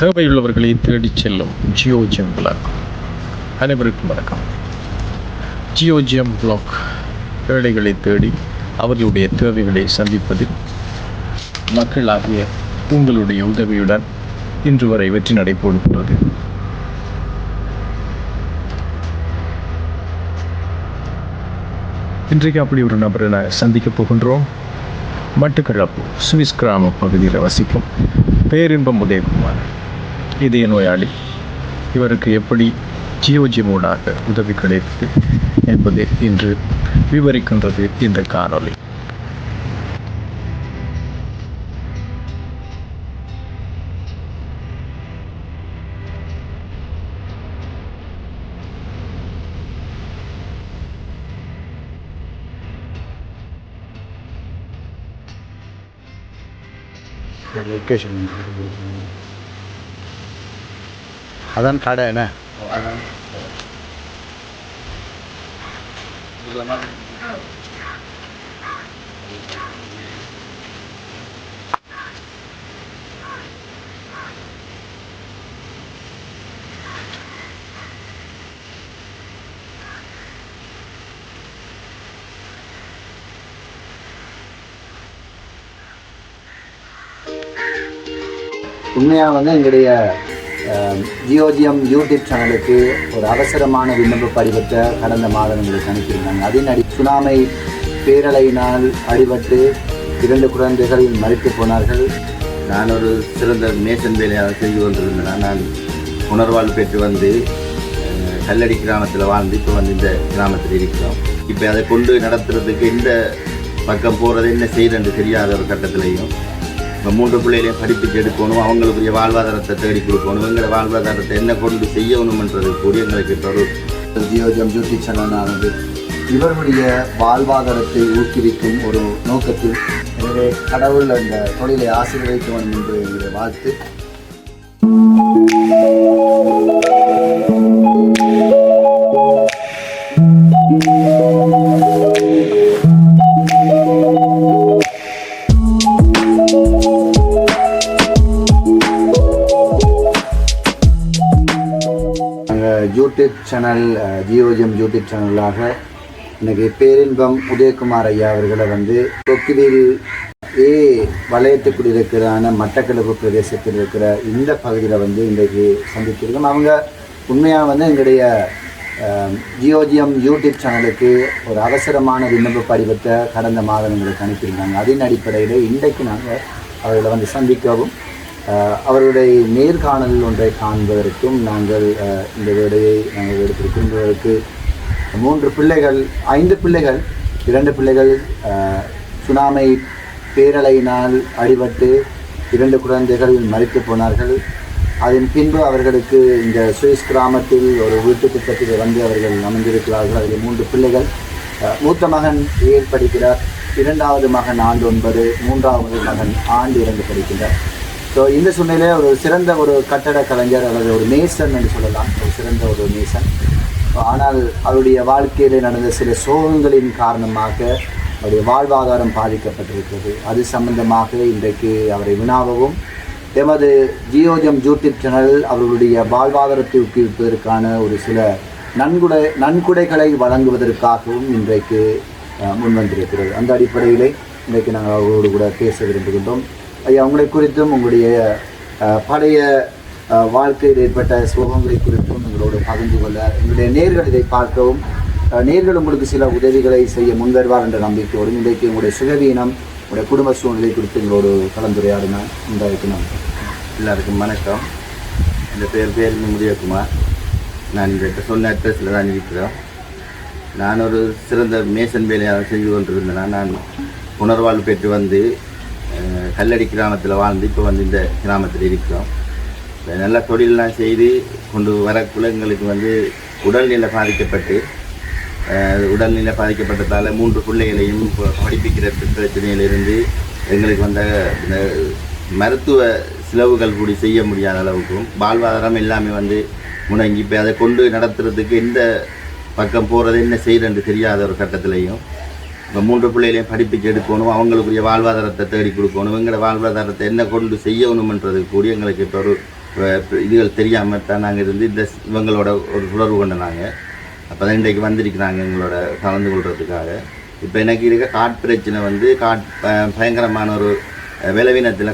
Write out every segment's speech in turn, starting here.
தேவையுள்ளவர்களை தேடிச் செல்லும் ஜியோஜியம் பிளாக் அனைவருக்கும் வணக்கம். ஜியோஜியம் பிளாக் ஏழைகளை தேடி அவர்களுடைய தேவைகளை சந்திப்பதில் மக்களாகிய உங்களுடைய உதவியுடன் இன்று வரை வெற்றி நடைபெறுகிறது. இன்றைக்கு அப்படி ஒரு நபரை நான் சந்திக்கப் போகின்றோம். மட்டுக்களப்பு சுவிஸ் கிராம பகுதியில் வசிக்கும் பேரின்பம் உதயகுமார். இதய நோயாளி இவருக்கு எப்படி ஜியோஜிமூடாக உதவி கிடைத்தது என்பது இன்று விவரிக்கின்றது இந்த காணொளி. லொக்கேஷன் அதான் கடை என்ன? உண்மையாக வந்து எங்களுடைய அஹ், ஜியோஜியம் யூடியூப் சேனலுக்கு ஒரு அவசரமான விண்ணப்ப படிவத்தை கடந்த மாதம் எங்களுக்கு அனுப்பியிருந்தாங்க. அதன் அடி சுனாமை பேரலையினால் அடிபட்டு இரண்டு குழந்தைகள் மறித்து போனார்கள். நான் ஒரு சிறந்த மேசன் வேலையாக செய்து கொண்டிருந்தேன். நான் உணர்வாழ்வு பெற்று வந்து கல்லடி கிராமத்தில் வாழ்ந்து இப்போ வந்து இந்த கிராமத்தில் இருக்கிறோம். இப்போ அதை கொண்டு நடத்துறதுக்கு எந்த பக்கம் போகிறது என்ன செய்யறது தெரியாத ஒரு கட்டத்திலையும் இப்போ மூன்று பிள்ளைகளையும் படிப்பு எடுக்கணும் அவங்களுக்குரிய வாழ்வாதாரத்தை தேடி கொடுக்கணும். எங்களை வாழ்வாதாரத்தை என்ன கொண்டு செய்யணும்ன்றது கூடிய எங்களுக்கு இப்போ ஒரு ஜோதி யூடியூப் இவர்களுடைய வாழ்வாதாரத்தை ஊக்குவிக்கும் ஒரு நோக்கத்தில் எனவே கடவுள் அந்த தொழிலை ஆசீர்வதிக்க வேண்டும் என்று எங்களை வாழ்த்து. யூடியூப் சேனல் அஹ், ஜியோஜியம் யூடியூப் சேனலாக எனக்கு பேரின்பம் உதயகுமார் ஐயா அவர்களை வந்து கொக்கிலில் ஏ வளையத்துக்குடி இருக்கிறான மட்டக்களப்பு பிரதேசத்தில் இருக்கிற இந்த பகுதியில் வந்து இன்றைக்கு சந்திச்சிருக்கோம் அவங்க உண்மையாக வந்து எங்களுடைய ஜியோஜியம் யூடியூப் சேனலுக்கு ஒரு அவசரமான விண்ணப்ப படிவத்தை கடந்த மாதம் எங்களுக்கு அனுப்பியிருந்தாங்க. அதன் அடிப்படையில் இன்றைக்கு நாங்கள் அவர்களை வந்து சந்திக்கவும் அவர்களுடைய நேர்காணல் ஒன்றை காண்பதற்கும் நாங்கள் இந்த வேடையை நாங்கள் எடுத்திருக்கின்றதற்கு மூன்று பிள்ளைகள் ஐந்து பிள்ளைகள் இரண்டு பிள்ளைகள் சுனாமை பேரலையினால் அடிபட்டு இரண்டு குழந்தைகள் மறித்து போனார்கள். அதன் பின்பு அவர்களுக்கு இந்த சுவிஸ் கிராமத்தில் ஒரு வீட்டு திட்டத்தில் வந்து அவர்கள் அமைந்திருக்கிறார்கள் அதில் மூன்று பிள்ளைகள் மூத்த மகன் ஏழு படிக்கிறார் இரண்டாவது மகன் ஆண்டு ஒன்பது மூன்றாவது மகன் ஆண்டு இரண்டு படிக்கின்றார் ஸோ இந்த சூழ்நிலையில் ஒரு சிறந்த ஒரு கட்டட கலைஞர் அல்லது ஒரு மேசன் என்று சொல்லலாம். ஒரு சிறந்த ஒரு மேசன். ஆனால் அவருடைய வாழ்க்கையில் நடந்த சில சோகங்களின் காரணமாக அவருடைய வாழ்வாதாரம் பாதிக்கப்பட்டிருக்கிறது. அது சம்பந்தமாக இன்றைக்கு அவரை வினாவவும் எமது ஜியோஜம் யூடியூப் சேனல் அவர்களுடைய வாழ்வாதாரத்தை ஊக்குவிப்பதற்கான ஒரு சில நன்கொடை நன்கொடைகளை வழங்குவதற்காகவும் இன்றைக்கு முன்வந்திருக்கிறது. அந்த அடிப்படையிலே இன்றைக்கு நாங்கள் அவர்களோடு கூட பேச விரும்புகின்றோம். ஐயா உங்களை குறித்தும் உங்களுடைய பழைய வாழ்க்கையில் ஏற்பட்ட சோகங்களை குறித்தும் உங்களோடு பகிர்ந்து கொள்ள எங்களுடைய நேர்கள் இதை பார்க்கவும் நேர்கள் உங்களுக்கு சில உதவிகளை செய்ய முன்வருவார் என்ற நம்பிக்கையோடு இன்றைக்கு உங்களுடைய சுகவீனம் உங்களுடைய குடும்ப சூழ்நிலை குறித்து எங்களோடு கலந்துரையாடின இன்றைக்கு நான் எல்லாருக்கும் வணக்கம். இந்த பேர் பேர் முதியகுமார். நான் இந்த சொன்ன அட்ரஸில் தான் இருக்கிறோம். நான் ஒரு சிறந்த மேசன் வேலையாக செஞ்சு கொண்டிருந்தேன். நான் உணர்வாழ்வு பெற்று வந்து கல்லடி கிராமத்தில் வாழ்ந்து இப்போ வந்து இந்த கிராமத்தில் இருக்கிறோம். நல்ல தொழிலெலாம் செய்து கொண்டு வரக்குள்ள எங்களுக்கு வந்து உடல்நிலை பாதிக்கப்பட்டு உடல்நிலை பாதிக்கப்பட்டதால் மூன்று பிள்ளைகளையும் படிப்பிக்கிற பிரச்சனையிலிருந்து எங்களுக்கு வந்த இந்த மருத்துவ செலவுகள் கூடி செய்ய முடியாத அளவுக்கும் வாழ்வாதாரம் எல்லாமே வந்து முடங்கி இப்போ அதை கொண்டு நடத்துறதுக்கு எந்த பக்கம் போகிறது என்ன செய்கிறேன்னு தெரியாத ஒரு கட்டத்திலையும் இப்போ மூன்று பிள்ளைகளையும் படிப்புக்கு எடுக்கணும் அவங்களுக்குரிய வாழ்வாதாரத்தை தேடி கொடுக்கணும். எங்களோட வாழ்வாதாரத்தை என்ன கொண்டு செய்யணுமன்றது கூடிய எங்களுக்கு இப்போ ஒரு இதுகள் தெரியாமல் தான் நாங்கள் இருந்து இந்த இவங்களோட ஒரு உணர்வு கொண்ட நாங்கள் அப்போ தான் இன்றைக்கு வந்திருக்கிறாங்க எங்களோட கலந்து கொள்கிறதுக்காக இப்போ எனக்கு இருக்க காட் பிரச்சனை வந்து காட் பயங்கரமான ஒரு அஹ்,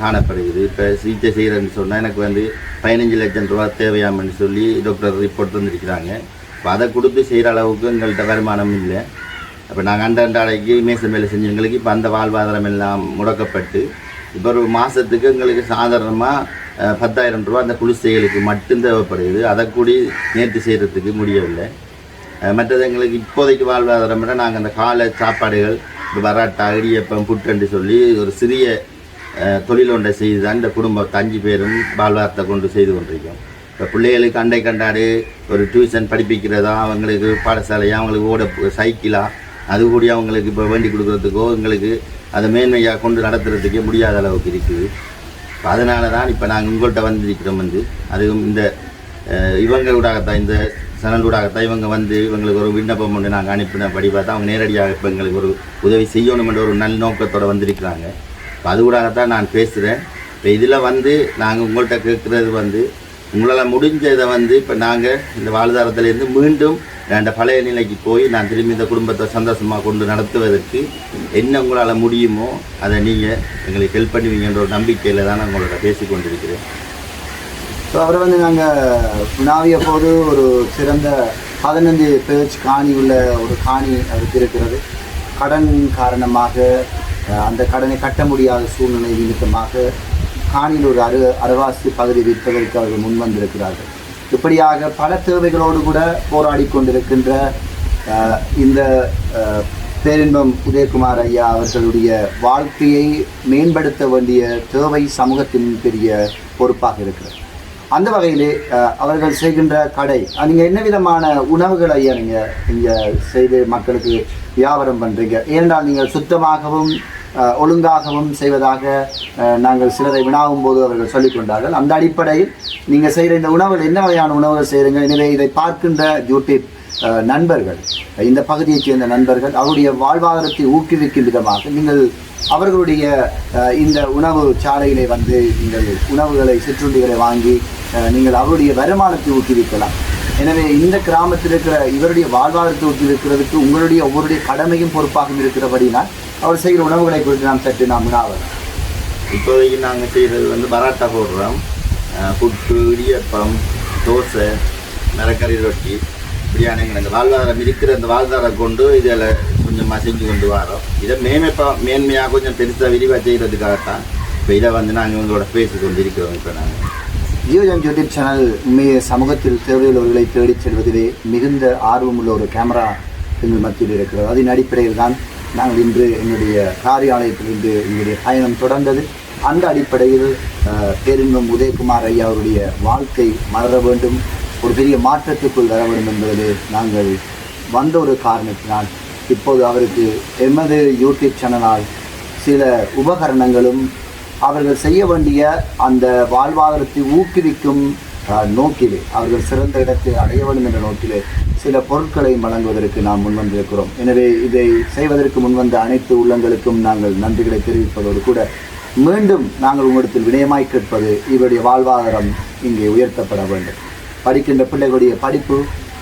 காணப்படுகிறது. இப்போ சிகிச்சை செய்கிறேன்னு சொன்னால் எனக்கு வந்து பதினஞ்சு லட்சம் ரூபா தேவையாமன்னு சொல்லி டாக்டர் ரிப்போர்ட் தந்திருக்கிறாங்க. இப்போ அதை கொடுத்து செய்கிற அளவுக்கு எங்கள்கிட்ட வருமானம் இல்லை. அப்போ நாங்கள் அண்டை அடைக்கு மேசன் வேலை செஞ்சவங்களுக்கு இப்போ அந்த வாழ்வாதாரம் எல்லாம் முடக்கப்பட்டு இப்போ ஒரு மாதத்துக்கு எங்களுக்கு சாதாரணமாக பத்தாயிரம் ரூபா அந்த குளிசைகளுக்கு மட்டும் தேவைப்படுது. அதை கூடி நேர்த்தி செய்கிறதுக்கு முடியவில்லை. மற்றது எங்களுக்கு இப்போதைக்கு வாழ்வாதாரம் விட நாங்கள் அந்த காலை சாப்பாடுகள் இப்போ பராட்டா இடியப்பம் புட்டுன்னு சொல்லி ஒரு சிறிய தொழில் ஒன்றை செய்து தான் இந்த குடும்பம் அஞ்சு பேரும் வாழ்வாரத்தை கொண்டு செய்து கொண்டிருக்கோம். இப்போ பிள்ளைகளுக்கு அண்டை கண்டாடு ஒரு டியூஷன் படிப்பிக்கிறதா அவங்களுக்கு பாடசாலையாக அவங்களுக்கு ஓட சைக்கிளாக அது கூடிய அவங்களுக்கு இப்போ வேண்டி கொடுக்குறதுக்கோ எங்களுக்கு அதை மேன்மையாக கொண்டு நடத்துறதுக்கே முடியாத அளவுக்கு இருக்குது இப்போ அதனால தான் இப்போ நாங்கள் உங்கள்கிட்ட வந்திருக்கிறோம் வந்து. அதுவும் இந்த அஹ், இவங்க ஊடாகத்தான் இந்த சனல் ஊடாகத்தான் இவங்க வந்து இவங்களுக்கு ஒரு விண்ணப்பம் ஒன்று நாங்கள் அனுப்பின படி தான் அவங்க நேரடியாக இப்போ எங்களுக்கு ஒரு உதவி செய்யணுமென்ற ஒரு நல்ல நோக்கத்தோடு வந்திருக்கிறாங்க. இப்போ அது கூடாகத்தான் நான் பேசுகிறேன் இப்போ இதில் வந்து நாங்கள் உங்கள்கிட்ட கேட்குறது வந்து உங்களால் முடிஞ்சதை வந்து இப்போ நாங்கள் இந்த வாழ்தாரத்துலேருந்து மீண்டும் அந்த பழைய நிலைக்கு போய் நான் திரும்பி இந்த குடும்பத்தை சந்தோஷமாக கொண்டு நடத்துவதற்கு என்ன உங்களால் முடியுமோ அதை நீங்கள் எங்களுக்கு ஹெல்ப் பண்ணுவீங்கன்ற ஒரு நம்பிக்கையில் தான் நான் உங்களோட பேசி கொண்டிருக்கிறேன். ஸோ அவரை வந்து நாங்கள் உணாவிய போது ஒரு சிறந்த பதினஞ்சு பேஜ் காணி உள்ள ஒரு காணி அவருக்கு இருக்கிறது. கடன் காரணமாக அந்த கடனை கட்ட முடியாத சூழ்நிலை நிமித்தமாக காணியில் ஒரு அரு அரவாசி பகுதி விற்பதற்கு அவர்கள் முன்வந்திருக்கிறார்கள் இப்படியாக பல தேவைகளோடு கூட போராடி கொண்டிருக்கின்ற இந்த பேரின்பம் உதயகுமார் ஐயா அவர்களுடைய வாழ்க்கையை மேம்படுத்த வேண்டிய தேவை சமூகத்தின் பெரிய பொறுப்பாக இருக்கிறது. அந்த வகையிலே அவர்கள் செய்கின்ற கடை நீங்கள் என்ன விதமான உணவுகள் ஐயா நீங்கள் இங்கே செய்து மக்களுக்கு வியாபாரம் பண்ணுறீங்க ஏனென்றால் நீங்கள் சுத்தமாகவும் ஒழுங்காகவும் செய்வதாக நாங்கள் சிலரை வினாவும் போது அவர்கள் சொல்லிக்கொண்டார்கள் அந்த அடிப்படையில் நீங்கள் செய்கிற இந்த உணவுகள் என்ன வகையான உணவுகள் செய்கிறீங்க எனவே இதை பார்க்கின்ற யூடியூப் நண்பர்கள் இந்த பகுதியைச் சேர்ந்த நண்பர்கள் அவருடைய வாழ்வாதாரத்தை ஊக்குவிக்கும் விதமாக நீங்கள் அவர்களுடைய இந்த உணவு சாலையிலே வந்து நீங்கள் உணவுகளை சிற்றுண்டிகளை வாங்கி நீங்கள் அவருடைய வருமானத்தை ஊக்குவிக்கலாம். எனவே இந்த கிராமத்தில் இருக்கிற இவருடைய வாழ்வாதாரத்தை ஊக்குவிக்கிறதுக்கு உங்களுடைய ஒவ்வொருடைய கடமையும் பொறுப்பாகவும் இருக்கிறபடினால் அவர் செய்கிற உணவுகளை குறித்து நாம் சற்று நாம் வினாவலாம் இப்போதைக்கு நாங்கள் செய்கிறது வந்து பராட்டா போடுறோம். புட்டு இடியப்பம் தோசை மரக்கறி ரொட்டி இப்படியான எங்களுக்கு அந்த வாழ்வாதாரம் இருக்கிற அந்த வாழ்வாதாரம் கொண்டு இதில் கொஞ்சமாக செஞ்சு கொண்டு வரோம். இதை மேம்பா மேன்மையாக கொஞ்சம் பெருசாக விரிவாக செய்கிறதுக்காகத்தான் இப்போ இதை வந்து நாங்கள் உங்களோட பேசி கொண்டு இருக்கிறோம் இப்போ நாங்கள் ஜியோஜம் யூடியூப் சேனல் உண்மையை சமூகத்தில் தேவையுள்ளவர்களை தேடிச் செல்வதிலே மிகுந்த ஆர்வமுள்ள ஒரு கேமரா எங்கள் மத்தியில் இருக்கிறது. அதன் அடிப்படையில் தான் நாங்கள் இன்று எங்களுடைய காரியாலயத்திலிருந்து எங்களுடைய பயணம் தொடர்ந்தது. அந்த அடிப்படையில் பேரின்பம் உதயகுமார் ஐயா அவருடைய வாழ்க்கை மலர வேண்டும். ஒரு பெரிய மாற்றத்துக்குள் வர வேண்டும் என்பது நாங்கள் வந்த ஒரு காரணத்தினால் இப்போது அவருக்கு எமது யூடியூப் சேனலால் சில உபகரணங்களும் அவர்கள் செய்ய வேண்டிய அந்த வாழ்வாதாரத்தை ஊக்குவிக்கும் நோக்கிலே அவர்கள் சிறந்த இடத்தை அடைய வேண்டும் என்ற நோக்கிலே சில பொருட்களை வழங்குவதற்கு நாம் முன்வந்திருக்கிறோம். எனவே இதை செய்வதற்கு முன்வந்த அனைத்து உள்ளங்களுக்கும் நாங்கள் நன்றிகளை தெரிவிப்பதோடு கூட மீண்டும் நாங்கள் உங்களிடத்தில் வினயமாய் கேட்பது இவருடைய வாழ்வாதாரம் இங்கே உயர்த்தப்பட வேண்டும். படிக்கின்ற பிள்ளைகளுடைய படிப்பு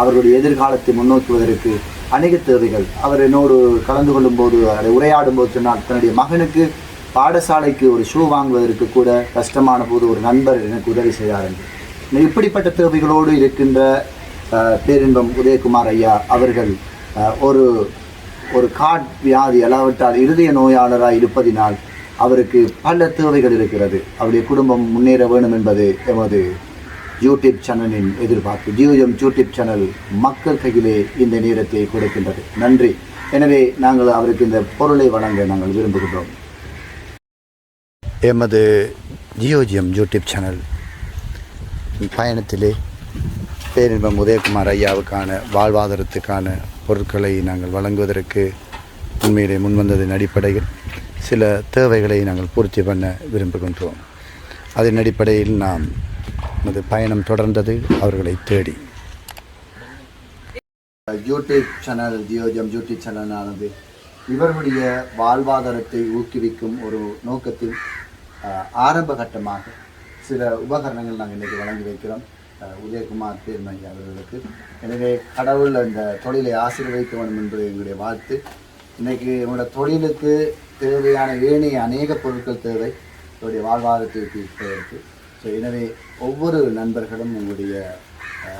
அவர்களுடைய எதிர்காலத்தை முன்னோக்குவதற்கு அநேக தேவைகள். அவர் என்னோடு கலந்து கொள்ளும் போது அதை உரையாடும் போது சொன்னால் தன்னுடைய மகனுக்கு பாடசாலைக்கு ஒரு ஷூ வாங்குவதற்கு கூட கஷ்டமான போது ஒரு நண்பர் எனக்கு உதவி செய்தார் என்று. இப்படிப்பட்ட தேவைகளோடு இருக்கின்ற பேரின்பம் உதயகுமார் ஐயா அவர்கள் ஒரு ஒரு காட் வியாதி அல்லாவிட்டால் இருதய நோயாளராக இருப்பதினால் அவருக்கு பல தேவைகள் இருக்கிறது. அவருடைய குடும்பம் முன்னேற வேண்டும் என்பது எமது யூடியூப் சேனலின் எதிர்பார்ப்பு. ஜியோஎம் யூடியூப் சேனல் மக்கள் கையிலே இந்த நேரத்தை கொடுக்கின்றது. நன்றி. எனவே நாங்கள் அவருக்கு இந்த பொருளை வழங்க நாங்கள் விரும்புகின்றோம். எமது ஜியோஜியம் யூடியூப் சேனல் பயணத்திலே பேரின்பம் உதயகுமார் ஐயாவுக்கான வாழ்வாதாரத்துக்கான பொருட்களை நாங்கள் வழங்குவதற்கு உண்மையிலே முன்வந்ததின் அடிப்படையில் சில தேவைகளை நாங்கள் பூர்த்தி பண்ண விரும்புகின்றோம். அதன் அடிப்படையில் நாம் நமது பயணம் தொடர்ந்தது அவர்களை தேடி. யூடியூப் சேனல் ஜியோஜம் யூடியூப் சேனலானது இவர்களுடைய வாழ்வாதாரத்தை ஊக்குவிக்கும் ஒரு நோக்கத்தில் ஆரம்ப கட்டமாக சில உபகரணங்கள் நாங்கள் இன்றைக்கி வழங்கி வைக்கிறோம். உதயகுமார் தேர்மணி அவர்களுக்கு. எனவே கடவுள் அந்த தொழிலை ஆசீர்வதிக்க வேண்டும் என்பது எங்களுடைய வாழ்த்து. இன்னைக்கு உங்களோட தொழிலுக்கு தேவையான ஏனைய அநேக பொருட்கள் தேவை. உங்களுடைய வாழ்வாதாரத்தை தீர்ப்பதற்கு. ஸோ எனவே ஒவ்வொரு நண்பர்களும் உங்களுடைய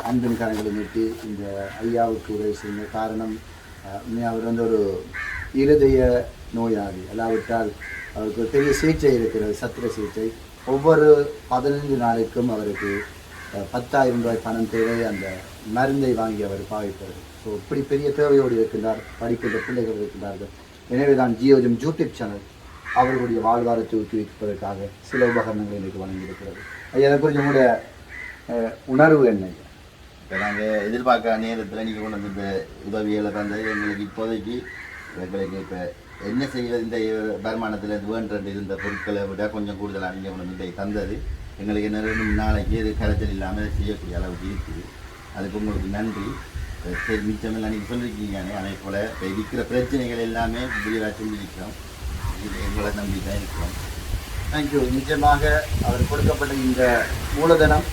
அன்பின் கரங்களை நீட்டி இந்த ஐயாவுக்கு உதவி செய்யுங்க. காரணம் அவர் வந்து ஒரு இருதய நோயாளி. அல்லாவிட்டால் அவருக்கு பெரிய சிகிச்சை இருக்கிறது சத்திர சிகிச்சை. ஒவ்வொரு பதினைந்து நாளைக்கும் அவருக்கு பத்தாயிரம் ரூபாய் பணம் தேவை அந்த மருந்தை வாங்கி அவர் பாவிப்பார் ஸோ இப்படி பெரிய தேவையோடு இருக்கின்றார் படிக்கின்ற பிள்ளைகள் இருக்கின்றார்கள். எனவே தான் ஜியோஜம் யூடியூப் சேனல் அவர்களுடைய வாழ்வாரத்தை ஊக்குவிப்பதற்காக சில உபகரணங்களை இன்றைக்கு வழங்கியிருக்கிறது. ஐயா அதை குறித்து உங்களுடைய உணர்வு என்ன இப்போ நாங்கள் எதிர்பார்க்க நேரத்தில் நீங்கள் கொண்டு வந்து இந்த உதவிகளை தந்தது எங்களுக்கு இப்போதைக்கு எங்களுக்கு இப்போ என்ன செய்வது இந்த வருமானத்தில் இது வேண்டது இருந்த பொருட்களை விட கொஞ்சம் கூடுதலாக நீங்கள் கொண்டு வந்து தந்தது. எங்களுக்கு என்ன ரெண்டு நாளைக்கு இது கரைச்சல் இல்லாமல் செய்யக்கூடிய அளவுக்கு இருக்குது அதுக்கு உங்களுக்கு நன்றி. சரி மிச்சமெல்லாம் நீங்கள் சொல்லியிருக்கீங்க அதே போல் இப்போ இருக்கிற பிரச்சனைகள் எல்லாமே விரிவாக சொல்லியிருக்கிறோம் இது எங்களை நம்பி தான் இருக்கிறோம் தேங்க்யூ நிச்சயமாக அவர் கொடுக்கப்பட்ட இந்த மூலதனம்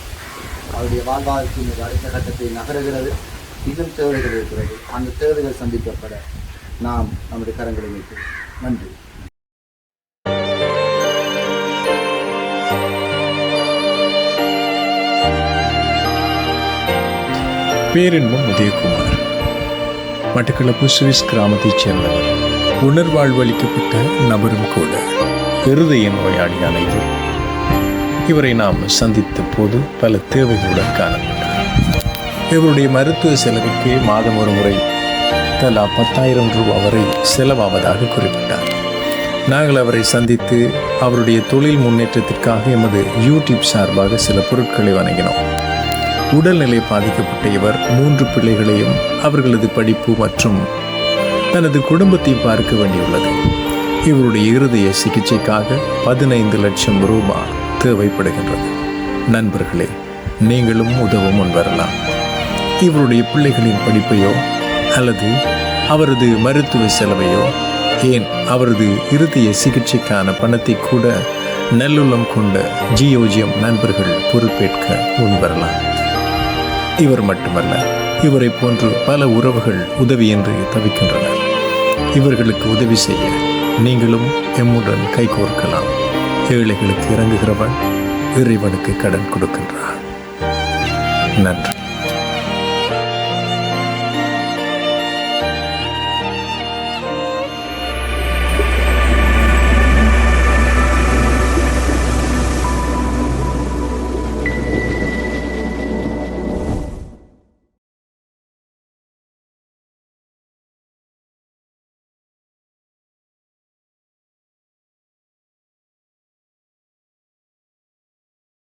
அவருடைய வாழ்வாதாரத்தின் ஒரு அடுத்த கட்டத்தை நகருகிறது. இன்னும் தேவைகள் இருக்கிறது. அந்த தேவைகள் சந்திக்கப்பட நாம் நம்முடைய கரங்களை வைக்கிறோம் நன்றி. பேரின்பம் உதயகுமார். மட்டக்களப்பு சுவிஸ் கிராமத்தைச் சேர்ந்தவர். உணர்வாழ்வளிக்கப்பட்ட நபரும் கூட இருதய நோயாளியான இவர் இவரை நாம் சந்தித்த போது பல தேவைகளுடன் காணப்பட்டார். இவருடைய மருத்துவ செலவுக்கு மாதம் ஒரு முறை தலா பத்தாயிரம் ரூபாய் வரை செலவாவதாக குறிப்பிட்டார். நாங்கள் அவரை சந்தித்து அவருடைய தொழில் முன்னேற்றத்திற்காக எமது யூடியூப் சார்பாக சில பொருட்களை வழங்கினோம் உடல்நிலை பாதிக்கப்பட்ட இவர் மூன்று பிள்ளைகளையும் அவர்களது படிப்பு மற்றும் தனது குடும்பத்தை பார்க்க வேண்டியுள்ளது. இவருடைய இருதய சிகிச்சைக்காக பதினைந்து லட்சம் ரூபாய் தேவைப்படுகின்றது. நண்பர்களே நீங்களும் உதவ முன்வரலாம் இவருடைய பிள்ளைகளின் படிப்பையோ அல்லது அவரது மருத்துவ செலவையோ ஏன் அவரது இருதய சிகிச்சைக்கான பணத்தை கூட நல்லுள்ளம் கொண்ட ஜியோஜியம் நண்பர்கள் பொறுப்பேற்க முன்வரலாம் இவர் மட்டுமல்ல இவரை போன்று பல உறவுகள் உதவியின்றி தவிக்கின்றனர். இவர்களுக்கு உதவி செய்ய நீங்களும் எம்முடன் கைகோர்க்கலாம் ஏழைகளுக்கு இறங்குகிறவன் இறைவனுக்கு கடன் கொடுக்கின்றான். நன்றி.